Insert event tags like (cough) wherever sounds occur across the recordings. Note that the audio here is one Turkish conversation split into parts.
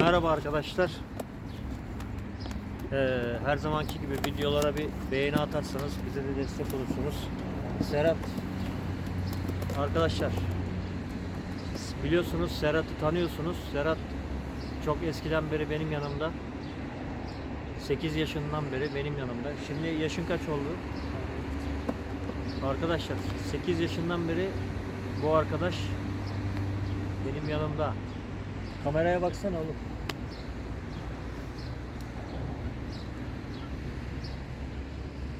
Merhaba arkadaşlar. Ee, her zamanki gibi videolara bir beğeni atarsanız bize de destek olursunuz. Serhat arkadaşlar biliyorsunuz Serhat'ı tanıyorsunuz. Serhat çok eskiden beri benim yanımda. 8 yaşından beri benim yanımda. Şimdi yaşın kaç oldu? Arkadaşlar 8 yaşından beri bu arkadaş benim yanımda. Kameraya baksana oğlum.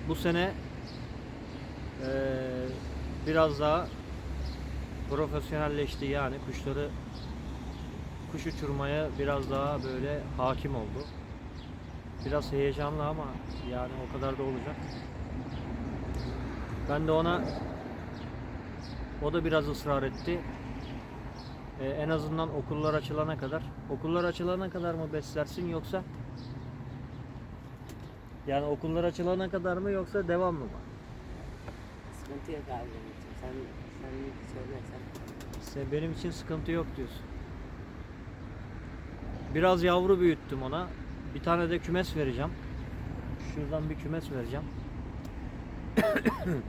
Bu sene eee, biraz daha profesyonelleşti yani kuşları kuş uçurmaya biraz daha böyle hakim oldu. Biraz heyecanlı ama yani o kadar da olacak. Ben de ona o da biraz ısrar etti. Ee, en azından okullar açılana kadar. Okullar açılana kadar mı beslersin yoksa yani okullar açılana kadar mı yoksa devamlı mı? Sıkıntı yok abi benim için. Sen, sen söylersen. Sen benim için sıkıntı yok diyorsun. Biraz yavru büyüttüm ona. Bir tane de kümes vereceğim. Şuradan bir kümes vereceğim. (coughs)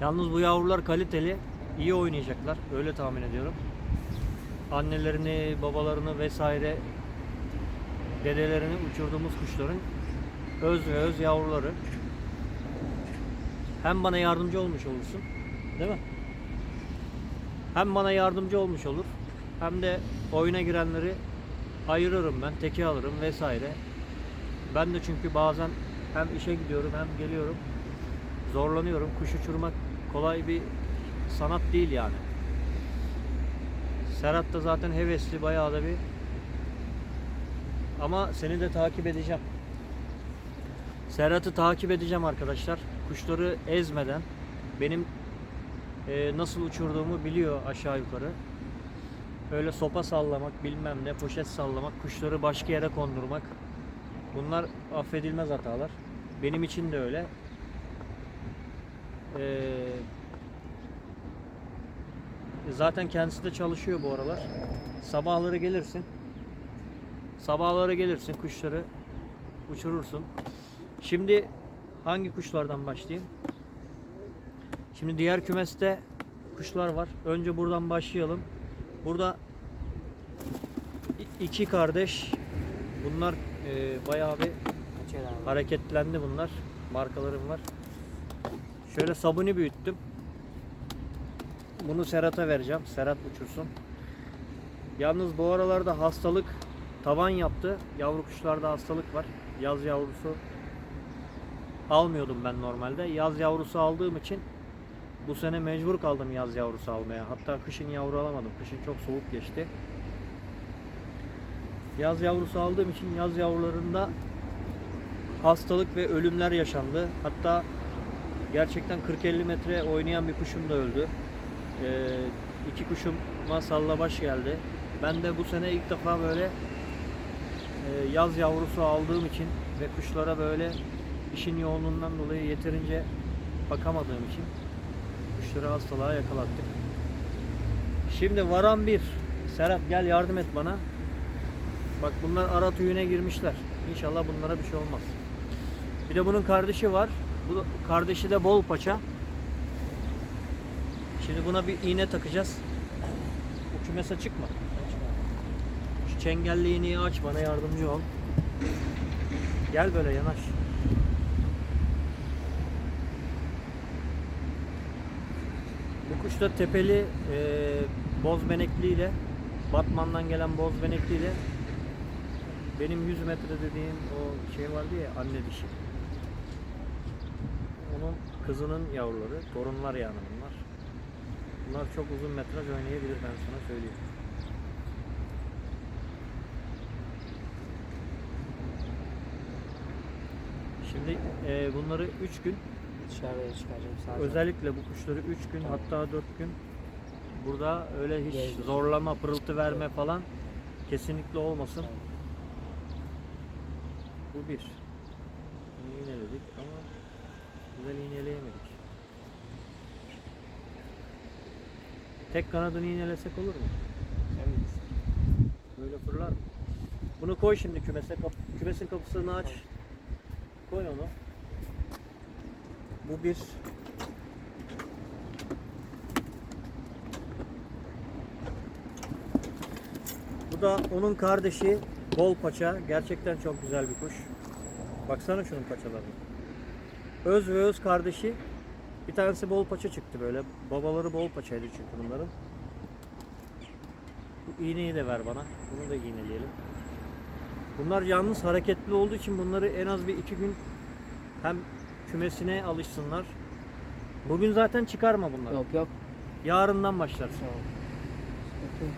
Yalnız bu yavrular kaliteli, iyi oynayacaklar. Öyle tahmin ediyorum. Annelerini, babalarını vesaire dedelerini uçurduğumuz kuşların öz ve öz yavruları. Hem bana yardımcı olmuş olursun. Değil mi? Hem bana yardımcı olmuş olur. Hem de oyuna girenleri ayırırım ben, teki alırım vesaire. Ben de çünkü bazen hem işe gidiyorum hem geliyorum. Zorlanıyorum. Kuş uçurmak kolay bir sanat değil yani. Serhat da zaten hevesli bayağı da bir ama seni de takip edeceğim. Serhat'ı takip edeceğim arkadaşlar. Kuşları ezmeden benim e, nasıl uçurduğumu biliyor aşağı yukarı. Öyle sopa sallamak, bilmem ne, poşet sallamak, kuşları başka yere kondurmak. Bunlar affedilmez hatalar. Benim için de öyle. Ee, zaten kendisi de çalışıyor bu aralar. Sabahları gelirsin. Sabahları gelirsin kuşları uçurursun. Şimdi hangi kuşlardan başlayayım? Şimdi diğer kümeste kuşlar var. Önce buradan başlayalım. Burada iki kardeş. Bunlar e, bayağı bir hareketlendi bunlar. Markalarım var. Şöyle sabuni büyüttüm. Bunu Serhat'a vereceğim. Serhat uçursun. Yalnız bu aralarda hastalık tavan yaptı. Yavru kuşlarda hastalık var. Yaz yavrusu almıyordum ben normalde. Yaz yavrusu aldığım için bu sene mecbur kaldım yaz yavrusu almaya. Hatta kışın yavru alamadım. Kışın çok soğuk geçti. Yaz yavrusu aldığım için yaz yavrularında hastalık ve ölümler yaşandı. Hatta gerçekten 40-50 metre oynayan bir kuşum da öldü. Ee, iki kuşuma sallabaş geldi. Ben de bu sene ilk defa böyle e, yaz yavrusu aldığım için ve kuşlara böyle işin yoğunluğundan dolayı yeterince bakamadığım için kuşları hastalığa yakalattık. Şimdi varan bir. Serhat gel yardım et bana. Bak bunlar ara tüyüne girmişler. İnşallah bunlara bir şey olmaz. Bir de bunun kardeşi var. Bu kardeşi de bol paça. Şimdi buna bir iğne takacağız. Bu kümes açık mı? Şu çengelli iğneyi aç bana yardımcı ol. Gel böyle yanaş. Bu kuş da tepeli e, boz benekliyle Batman'dan gelen boz benekliyle benim 100 metre dediğim o şey vardı ya anne dişi. Onun kızının yavruları, torunlar yani bunlar. Çok uzun metraj oynayabilir ben sana söyleyeyim. Şimdi e, bunları 3 gün Dışarıya çıkaracağım sadece. Özellikle bu kuşları 3 gün hatta 4 gün burada öyle hiç Gezdir. zorlama, pırıltı verme falan kesinlikle olmasın. Bu bir. Bunu iğneledik ama güzel iğneleyemedik. Tek kanadını iğnelesek olur mu? Evet. Böyle fırlar mı? Bunu koy şimdi kümese. Kap- kümesin kapısını aç. Koy onu. Bu bir. Bu da onun kardeşi bol paça. Gerçekten çok güzel bir kuş. Baksana şunun paçalarına. Öz ve öz kardeşi. Bir tanesi bol paça çıktı böyle. Babaları bol paçaydı çünkü bunların. Bu iğneyi de ver bana. Bunu da iğneleyelim. Bunlar yalnız hareketli olduğu için bunları en az bir iki gün hem kümesine alışsınlar. Bugün zaten çıkarma bunları. Yok yok. Yarından ol. Bakayım.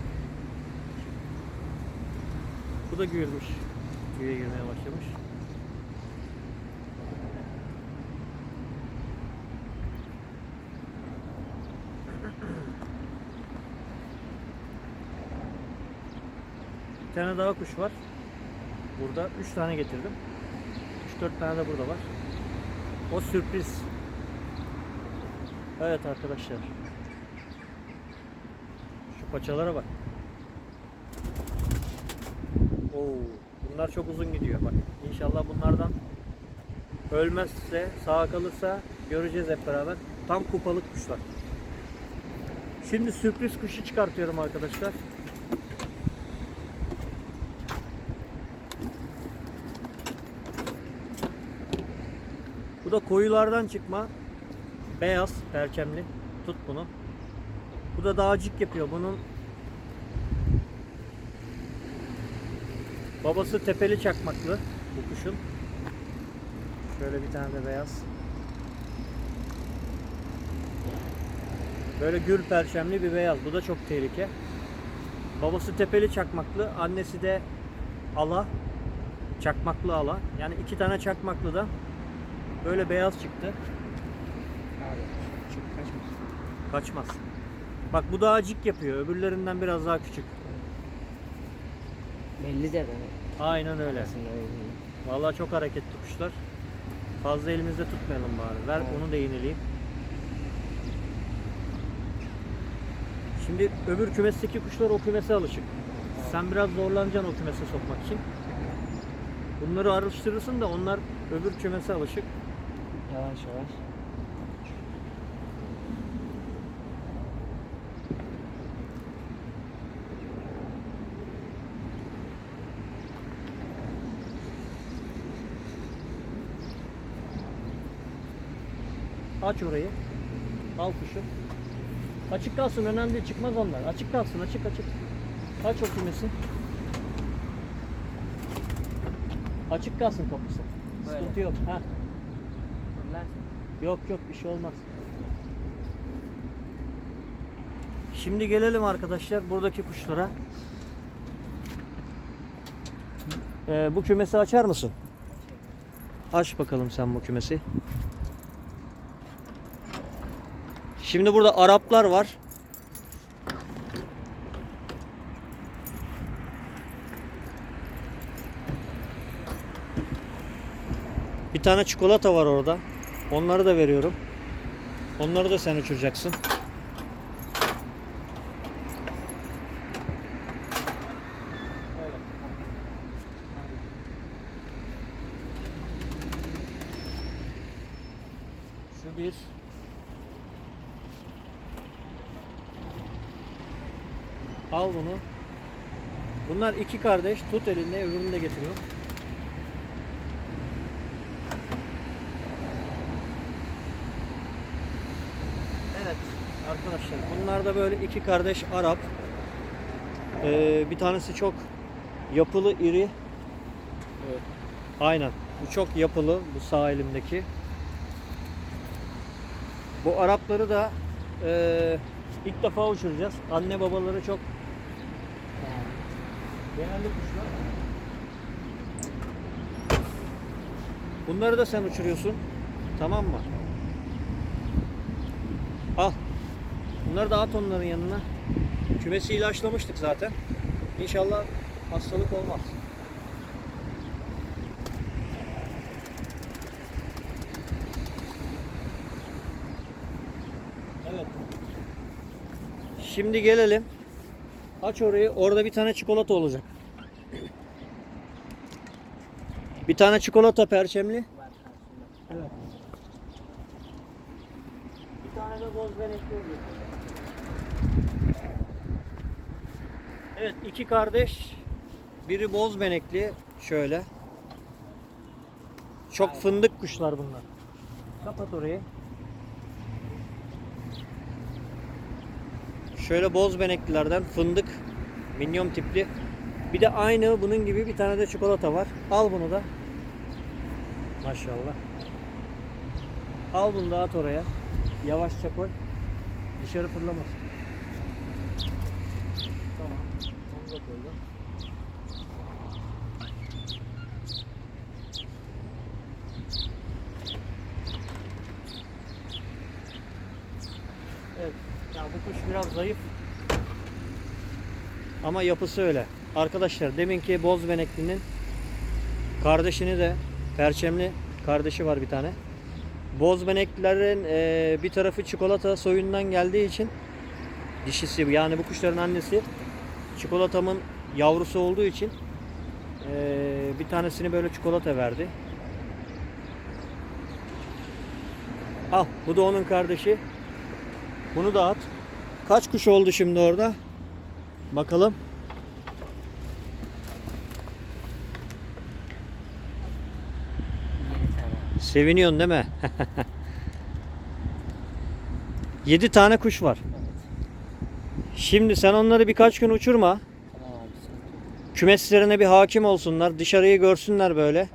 Bu da girmiş. Tüye girmeye başlamış. Bir tane daha kuş var. Burada 3 tane getirdim. 3-4 tane de burada var. O sürpriz. Evet arkadaşlar. Şu paçalara bak. Oo, bunlar çok uzun gidiyor bak. İnşallah bunlardan ölmezse, sağ kalırsa göreceğiz hep beraber. Tam kupalık kuşlar. Şimdi sürpriz kuşu çıkartıyorum arkadaşlar. Bu da koyulardan çıkma. Beyaz, perçemli. Tut bunu. Bu da dağcık yapıyor. Bunun Babası tepeli çakmaklı bu kuşun. Şöyle bir tane de beyaz. Böyle gül perçemli bir beyaz. Bu da çok tehlike. Babası tepeli çakmaklı, annesi de ala. Çakmaklı ala. Yani iki tane çakmaklı da böyle beyaz çıktı. Abi. Çok. Kaçmaz. Bak bu daha acık yapıyor. Öbürlerinden biraz daha küçük. Belli böyle. Aynen öyle. Vallahi çok hareketli kuşlar. Fazla elimizde tutmayalım bari. Ver Evet. onu da iğneleyeyim. Şimdi öbür kümesteki kuşlar o kümese alışık. Sen biraz zorlanacaksın o kümese sokmak için. Bunları araştırırsın da onlar öbür kümese alışık. Yavaş yavaş. Aç orayı. Al kuşu. Açık kalsın önemli değil çıkmaz onlar. Açık kalsın açık açık. Aç o kümesi. Açık kalsın kapısı. Böyle. Sıkıntı yok. Ha. Fırlarsın. Yok yok bir şey olmaz. Şimdi gelelim arkadaşlar buradaki kuşlara. Ee, bu kümesi açar mısın? Aç bakalım sen bu kümesi. Şimdi burada Araplar var. Bir tane çikolata var orada. Onları da veriyorum. Onları da sen uçuracaksın. Şu bir. Al bunu. Bunlar iki kardeş. Tut elinde öbürünü de getiriyor. Evet arkadaşlar bunlar da böyle iki kardeş Arap. Ee, bir tanesi çok yapılı iri. Evet. Aynen. Bu çok yapılı bu sağ elimdeki. Bu Arapları da e, ilk defa uçuracağız. Anne babaları çok. Genelde kuşlar. Bunları da sen uçuruyorsun. Tamam mı? Al. Bunları da at onların yanına. Kümesi ilaçlamıştık zaten. İnşallah hastalık olmaz. Evet. Şimdi gelelim. Aç orayı. Orada bir tane çikolata olacak. Bir tane çikolata perçemli. Evet. Bir tane de boz benekli oluyor. Evet iki kardeş. Biri boz benekli. Şöyle. Çok Aynen. fındık kuşlar bunlar. Kapat orayı. Şöyle boz beneklilerden fındık minyon tipli. Bir de aynı bunun gibi bir tane de çikolata var. Al bunu da. Maşallah. Al bunu da at oraya. Yavaşça koy. Dışarı fırlamasın. Tamam. Onu da koydum. Evet. Ya bu kuş biraz zayıf. Ama yapısı öyle. Arkadaşlar deminki boz beneklinin kardeşini de perçemli kardeşi var bir tane. Bozbeneklerin e, bir tarafı çikolata soyundan geldiği için dişisi yani bu kuşların annesi çikolatamın yavrusu olduğu için e, bir tanesini böyle çikolata verdi. Al bu da onun kardeşi. Bunu da at. Kaç kuş oldu şimdi orada? Bakalım. Seviniyorsun değil mi? (laughs) 7 tane kuş var. Şimdi sen onları birkaç gün uçurma. Kümeslerine bir hakim olsunlar. Dışarıyı görsünler böyle.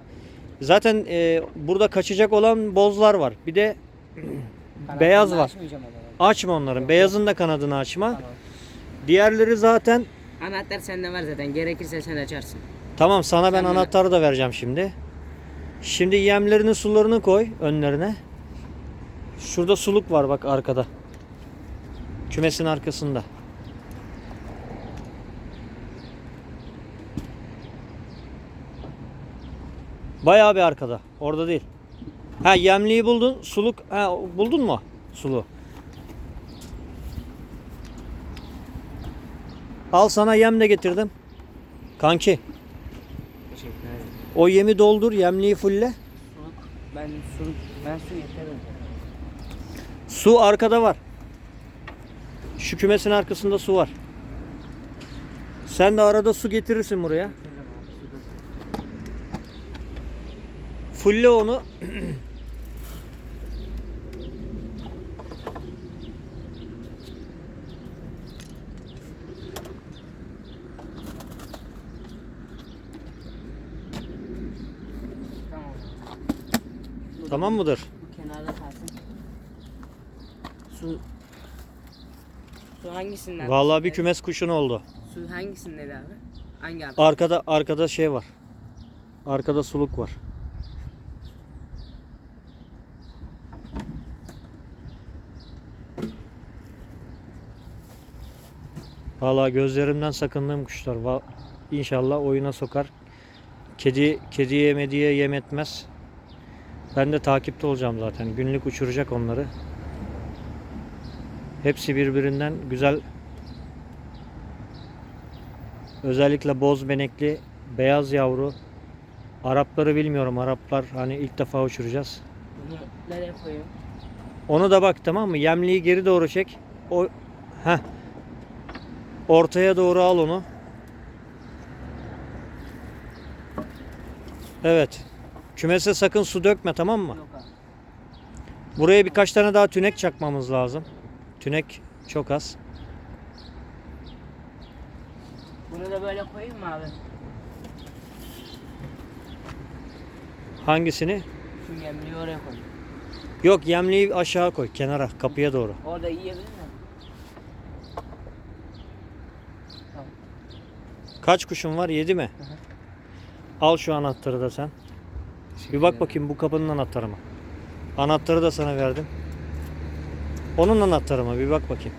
Zaten e, burada kaçacak olan bozlar var. Bir de (clears throat) beyaz var. Açmayacağım. Açma onların. Beyazın da kanadını açma. Tamam. Diğerleri zaten Anahtar sende var zaten. Gerekirse sen açarsın. tamam sana ben Sen bana- anahtarı da vereceğim şimdi. Şimdi yemlerini sularını koy önlerine. Şurada suluk var bak arkada. Kümesin arkasında. Bayağı bir arkada. Orada değil. Ha yemliği buldun. Suluk ha buldun mu? Sulu. Al sana yem de getirdim. Kanki. Teşekkür ederim. O yemi doldur, yemliği fulle. Ben su, ben su yeterim. Su arkada var. Şu kümesin arkasında su var. Sen de arada su getirirsin buraya. Fulle onu. (clears throat) Tamam mıdır? Bu kenarda kalsın. Su Su hangisinden? Vallahi bir kümes kuşun oldu. Su hangisindeydi abi? Hangi abi? Arkada arkada şey var. Arkada suluk var. Vallahi gözlerimden sakındığım kuşlar. Va- İnşallah oyuna sokar. Kedi kediye mediye yem etmez. Ben de takipte olacağım zaten. Günlük uçuracak onları. Hepsi birbirinden güzel Özellikle boz benekli, beyaz yavru. Arapları bilmiyorum. Araplar hani ilk defa uçuracağız. Bunu nereye koyayım? Onu da bak tamam mı? Yemliği geri doğru çek. O Heh. Ortaya doğru al onu. Evet. Kümese sakın su dökme tamam mı? Yok abi. Buraya birkaç tane daha tünek çakmamız lazım. Tünek çok az. Bunu da böyle koyayım mı abi? Hangisini? Şu yemliği oraya koy. Yok yemliği aşağı koy kenara kapıya doğru. Orada yiyebilir mi? Kaç kuşun var? 7 mi? Hı hı. Al şu anahtarı da sen. Bir bak bakayım bu kapının anahtarı mı? Anahtarı da sana verdim. Onun anahtarı mı? Bir bak bakayım.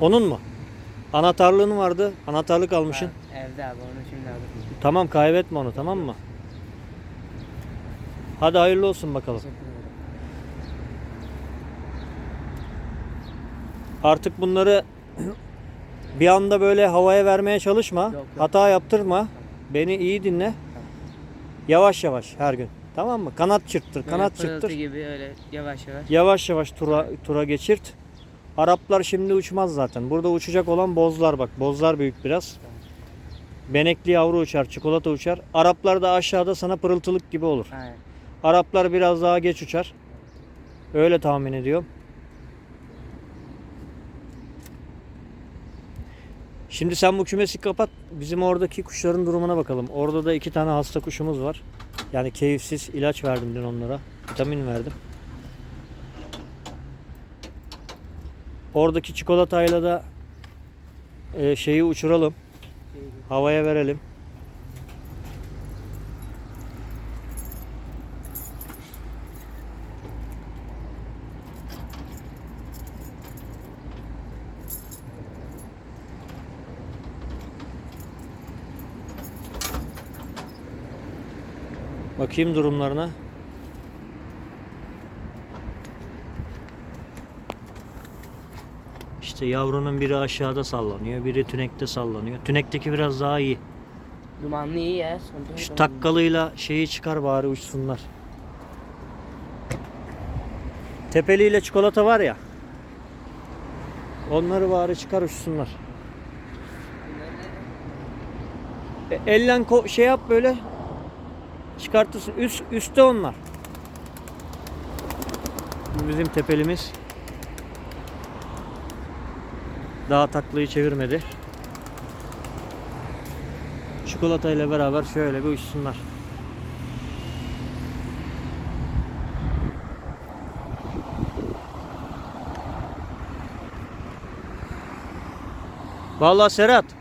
Onun mu? Anahtarlığın vardı. Anahtarlık almışsın. Ha, Evde abi onu şimdi alırım. Tamam kaybetme onu tamam mı? Hadi hayırlı olsun bakalım. Teşekkür ederim. Artık bunları (clears throat) bir anda böyle havaya vermeye çalışma. Yok, yok. Hata yaptırma. Beni iyi dinle. Yavaş yavaş her gün. Tamam mı? Kanat çırptır, Böyle kanat pırıltı çırptır. gibi öyle yavaş yavaş. Yavaş yavaş tura tura geçirt. Araplar şimdi uçmaz zaten. Burada uçacak olan bozlar bak. Bozlar büyük biraz. Benekli yavru uçar, çikolata uçar. Araplar da aşağıda sana pırıltılık gibi olur. Aynen. Araplar biraz daha geç uçar. Öyle tahmin ediyorum. Şimdi sen bu kümesi kapat. Bizim oradaki kuşların durumuna bakalım. Orada da iki tane hasta kuşumuz var. Yani keyifsiz ilaç verdim dün onlara. Vitamin verdim. Oradaki çikolatayla da e, şeyi uçuralım. Havaya verelim. Bakayım durumlarına. İşte yavrunun biri aşağıda sallanıyor, biri tünekte sallanıyor. Tünekteki biraz daha iyi. Dumanlı iyi ya. Şu takkalıyla şeyi çıkar bari uçsunlar. Tepeliyle çikolata var ya. Onları bari çıkar uçsunlar. E, ellen ko- şey yap böyle. Çıkartırsın. Üst, üstte onlar. Bizim tepelimiz. Daha taklayı çevirmedi. Çikolata ile beraber şöyle bir uçsunlar. Vallahi Serhat.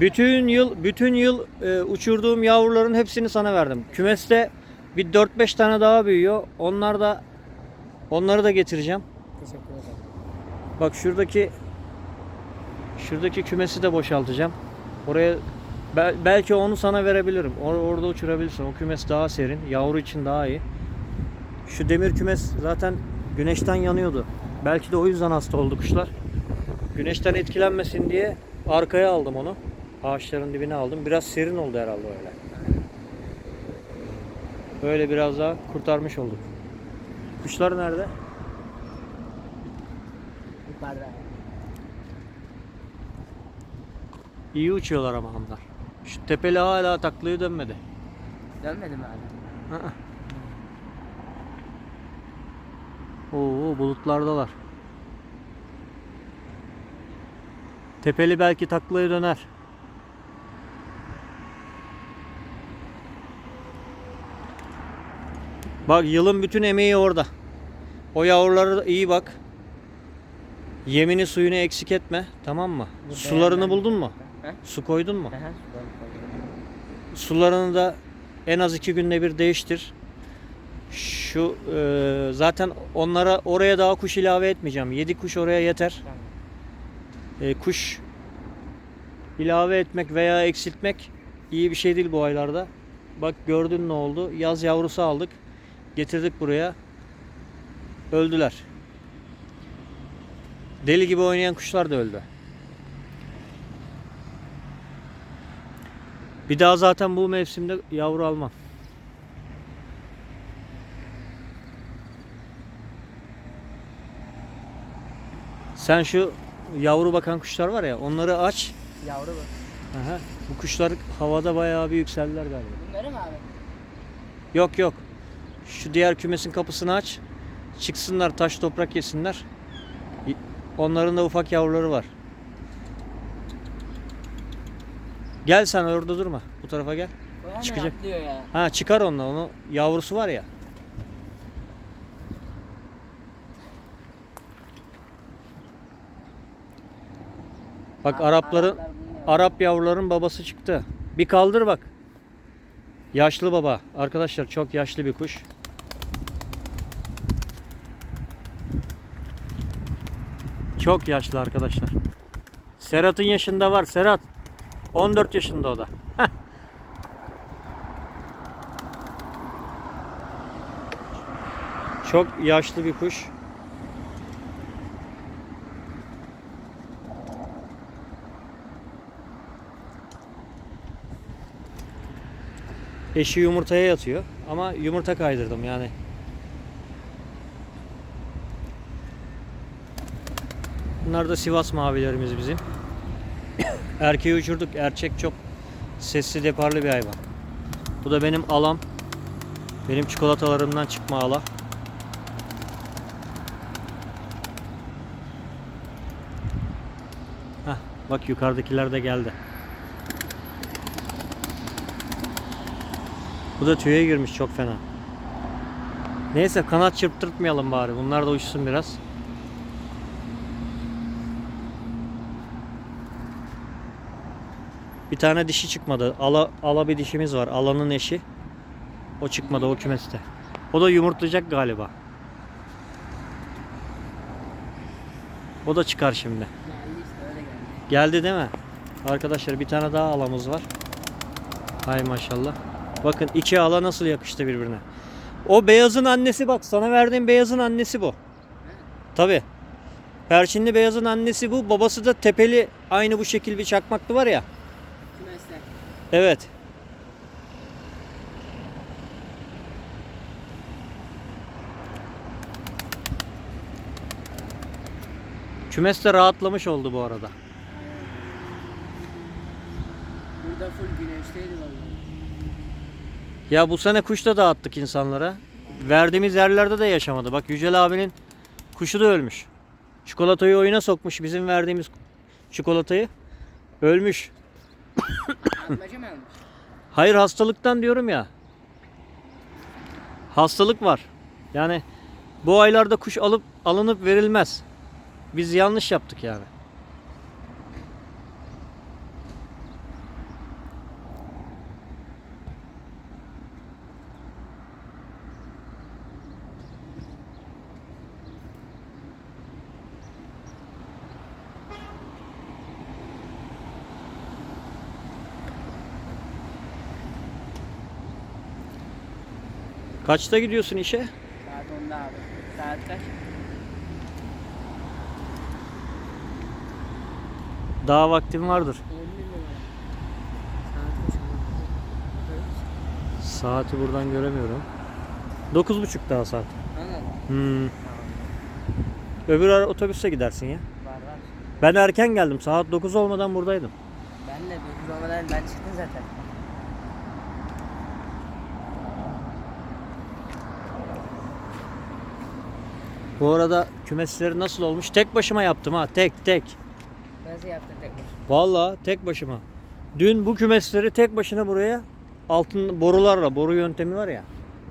Bütün yıl bütün yıl e, uçurduğum yavruların hepsini sana verdim. Kümeste bir 4-5 tane daha büyüyor. Onlar da onları da getireceğim. Teşekkür ederim. Bak şuradaki şuradaki kümesi de boşaltacağım. Oraya bel- belki onu sana verebilirim. Or- orada uçurabilirsin. O kümes daha serin. Yavru için daha iyi. Şu demir kümes zaten güneşten yanıyordu. Belki de o yüzden hasta oldu kuşlar. Güneşten etkilenmesin diye arkaya aldım onu. Ağaçların dibine aldım. Biraz serin oldu herhalde öyle. Böyle biraz daha kurtarmış olduk. Kuşlar nerede? Yukarıda. İyi uçuyorlar ama onlar. Şu tepeli hala taklaya dönmedi. Dönmedi mi hala? Aa. Oo bulutlardalar. Tepeli belki taklaya döner. Bak yılın bütün emeği orada. O yavrulara da iyi bak. Yemini suyunu eksik etme. Tamam mı? Bu Sularını buldun mu? He? Su koydun mu? Aha. Sularını da en az iki günde bir değiştir. Şu e, zaten onlara oraya daha kuş ilave etmeyeceğim. 7 kuş oraya yeter. E, kuş ilave etmek veya eksiltmek iyi bir şey değil bu aylarda. Bak gördün ne oldu? Yaz yavrusu aldık. Getirdik buraya. Öldüler. Deli gibi oynayan kuşlar da öldü. Bir daha zaten bu mevsimde yavru almam. Sen şu yavru bakan kuşlar var ya onları aç. Yavru bu. Aha, bu kuşlar havada bayağı bir yükseldiler galiba. Bunları mı abi? Yok yok. Şu diğer kümesin kapısını aç. Çıksınlar taş toprak yesinler. Onların da ufak yavruları var. Gel sen orada durma. Bu tarafa gel. Hemen Çıkacak. ya. Ha çıkar onunla. Onu yavrusu var ya. Bak Ar- Arapların. Arap yavruların babası çıktı. Bir kaldır bak. Yaşlı baba. Arkadaşlar çok yaşlı bir kuş. Çok yaşlı arkadaşlar. Serhat'ın yaşında var. Serhat. 14 yaşında o da. Çok yaşlı bir kuş. Eşi yumurtaya yatıyor ama yumurta kaydırdım yani Bunlar da Sivas mavilerimiz bizim. Erkeği uçurduk. Erkek çok sesli deparlı bir hayvan. Bu da benim alam. Benim çikolatalarımdan çıkma ala. Hah, bak yukarıdakiler de geldi. Bu da tüye girmiş çok fena. Neyse kanat çırptırtmayalım bari. Bunlar da uçsun biraz. Bir tane dişi çıkmadı. Ala, ala bir dişimiz var. Alanın eşi. O çıkmadı o kümeste. O da yumurtlayacak galiba. O da çıkar şimdi. Geldi değil mi? Arkadaşlar bir tane daha alamız var. Hay maşallah. Bakın iki ala nasıl yakıştı birbirine. O beyazın annesi bak sana verdiğim beyazın annesi bu. Tabi. Perçinli beyazın annesi bu. Babası da tepeli aynı bu şekil bir çakmaklı var ya. Evet. Kümes de rahatlamış oldu bu arada. Burada full güneşteydi vallahi. Ya bu sene kuş da dağıttık insanlara. Verdiğimiz yerlerde de yaşamadı. Bak Yücel abinin kuşu da ölmüş. Çikolatayı oyuna sokmuş bizim verdiğimiz çikolatayı. Ölmüş. (coughs) Atmaca mı almış? Hayır hastalıktan diyorum ya. Hastalık var. Yani bu aylarda kuş alıp alınıp verilmez. Biz yanlış yaptık yani. Kaçta gidiyorsun işe? Saat 10'da abi. Saat kaç? Daha vaktin vardır. 11 numara. Saat kaç oldu? Saati buradan göremiyorum. 9.30 daha saat. Hmm. Öbür ara otobüse gidersin ya. Var var. Ben erken geldim. Saat 9 olmadan buradaydım. Ben de 9 olmadan ben çıktım zaten. Bu arada kümesleri nasıl olmuş? Tek başıma yaptım ha. Tek tek. Nasıl yaptın tekrar? Vallahi tek başıma. Dün bu kümesleri tek başına buraya altın borularla, boru yöntemi var ya.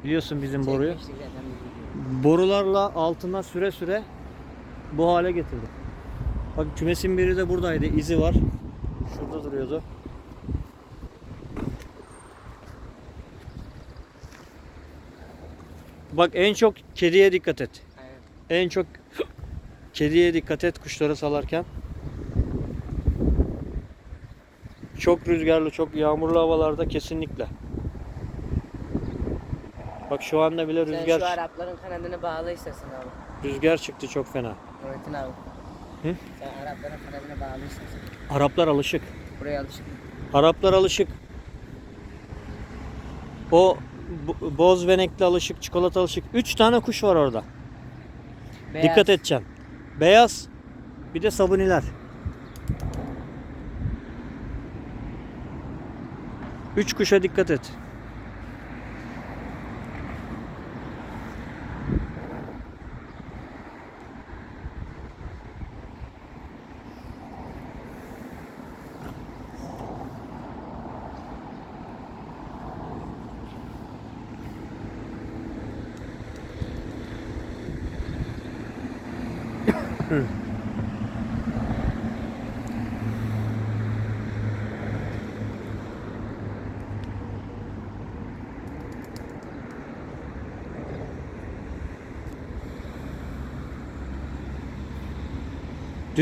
Biliyorsun bizim boruyu. Çekmiştik zaten videoyu. Borularla altına süre süre bu hale getirdim. Bak kümesin biri de buradaydı. izi var. Şurada duruyordu. Bak en çok kediye dikkat et. En çok kediye dikkat et kuşları salarken. Çok rüzgarlı, çok yağmurlu havalarda kesinlikle. Bak şu anda bile Sen rüzgar şu Arapların kanadını bağla istersen abi. rüzgar çıktı çok fena. Muhittin abi. Hı? Sen Arapların kanadını bağla istersen. Araplar alışık. Buraya alışık. Araplar alışık. O bo- boz venekli alışık, çikolata alışık. Üç tane kuş var orada. Beyaz. Dikkat edeceksin. Beyaz, bir de sabuniler. Üç kuşa dikkat et. Dün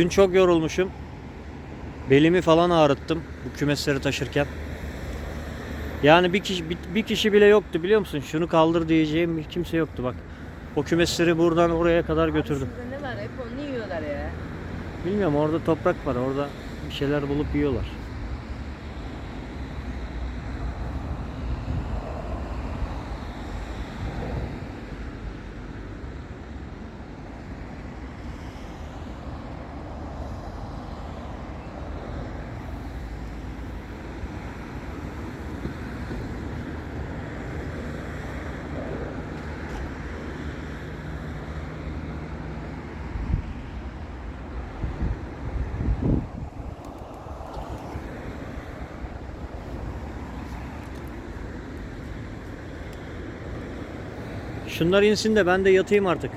çok yorulmuşum. Belimi falan ağrıttım bu kümesleri taşırken. Yani bir kişi bir, bir kişi bile yoktu biliyor musun? Şunu kaldır diyeceğim kimse yoktu bak. O kümesleri buradan oraya kadar götürdüm. Şurada ne var? Hep onu yiyorlar ya. Bilmiyorum orada toprak var. Orada bir şeyler bulup yiyorlar. Şunlar insin de ben de yatayım artık.